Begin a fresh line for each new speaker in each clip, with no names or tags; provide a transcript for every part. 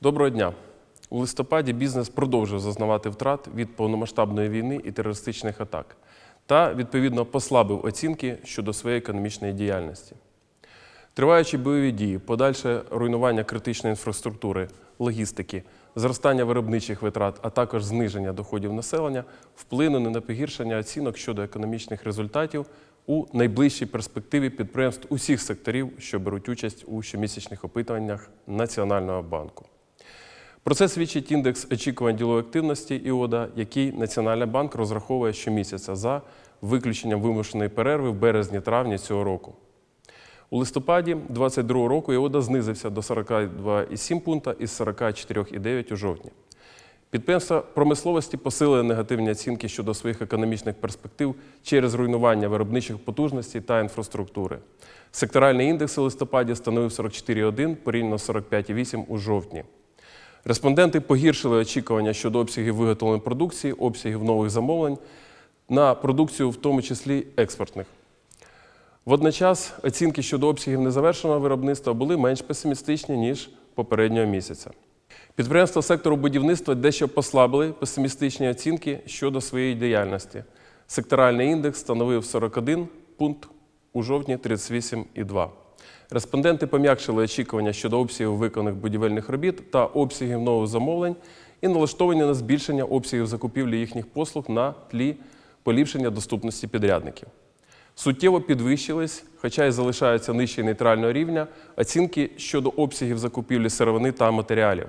Доброго дня. У листопаді бізнес продовжив зазнавати втрат від повномасштабної війни і терористичних атак та, відповідно, послабив оцінки щодо своєї економічної діяльності. Триваючі бойові дії, подальше руйнування критичної інфраструктури, логістики, зростання виробничих витрат, а також зниження доходів населення вплинули на погіршення оцінок щодо економічних результатів у найближчій перспективі підприємств усіх секторів, що беруть участь у щомісячних опитуваннях Національного банку. Про це свідчить індекс очікувань ділової активності ІОДА, який Національний банк розраховує щомісяця за виключенням вимушеної перерви в березні-травні цього року. У листопаді 2022 року ІОДА знизився до 42,7 пункта із 44,9 у жовтні. Підприємства промисловості посилили негативні оцінки щодо своїх економічних перспектив через руйнування виробничих потужностей та інфраструктури. Секторальний індекс у листопаді становив 44,1 порівняно з 45,8 у жовтні. Респонденти погіршили очікування щодо обсягів виготовленої продукції, обсягів нових замовлень на продукцію, в тому числі експортних. Водночас оцінки щодо обсягів незавершеного виробництва були менш песимістичні, ніж попереднього місяця. Підприємства сектору будівництва дещо послабили песимістичні оцінки щодо своєї діяльності. Секторальний індекс становив 41 пункт у жовтні 38,2. Респонденти пом'якшили очікування щодо обсягів виконаних будівельних робіт та обсягів нових замовлень і налаштовані на збільшення обсягів закупівлі їхніх послуг на тлі поліпшення доступності підрядників. Суттєво підвищились, хоча й залишаються нижче нейтрального рівня, оцінки щодо обсягів закупівлі сировини та матеріалів.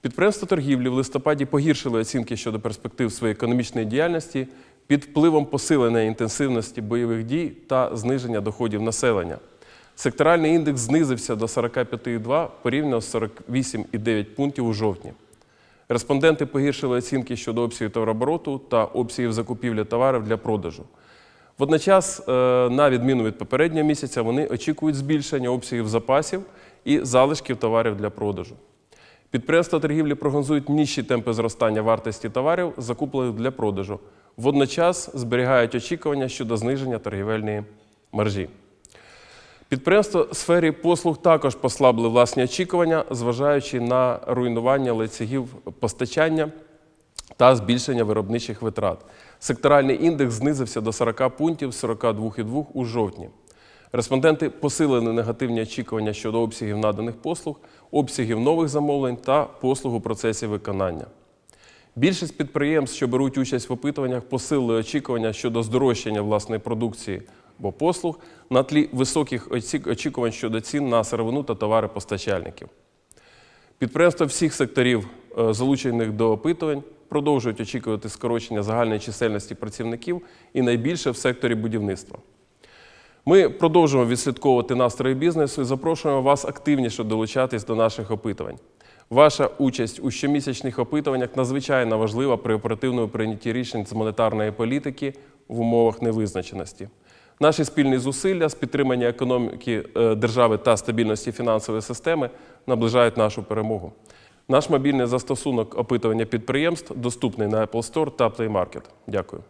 Підприємства торгівлі в листопаді погіршили оцінки щодо перспектив своєї економічної діяльності під впливом посиленої інтенсивності бойових дій та зниження доходів населення. Секторальний індекс знизився до 45,2 порівняно з 48,9 пунктів у жовтні. Респонденти погіршили оцінки щодо обсягів товарообороту та обсягів закупівлі товарів для продажу. Водночас, е, на відміну від попереднього місяця, вони очікують збільшення обсягів запасів і залишків товарів для продажу. Підприємства торгівлі прогнозують нижчі темпи зростання вартості товарів, закуплених для продажу. Водночас зберігають очікування щодо зниження торгівельної маржі. Підприємства в сфері послуг також послабили власні очікування, зважаючи на руйнування лицягів постачання та збільшення виробничих витрат. Секторальний індекс знизився до 40 пунктів з 42,2 у жовтні. Респонденти посилили негативні очікування щодо обсягів наданих послуг, обсягів нових замовлень та послуг у процесі виконання. Більшість підприємств, що беруть участь в опитуваннях, посилили очікування щодо здорожчання власної продукції або послуг на тлі високих очікувань щодо цін на сировину та товари постачальників. Підприємства всіх секторів, е, залучених до опитувань, продовжують очікувати скорочення загальної чисельності працівників і найбільше в секторі будівництва. Ми продовжуємо відслідковувати настрої бізнесу і запрошуємо вас активніше долучатись до наших опитувань. Ваша участь у щомісячних опитуваннях надзвичайно важлива при оперативному прийнятті рішень з монетарної політики в умовах невизначеності. Наші спільні зусилля з підтримання економіки е, держави та стабільності фінансової системи наближають нашу перемогу. Наш мобільний застосунок опитування підприємств доступний на Apple Store та Play Market. Дякую.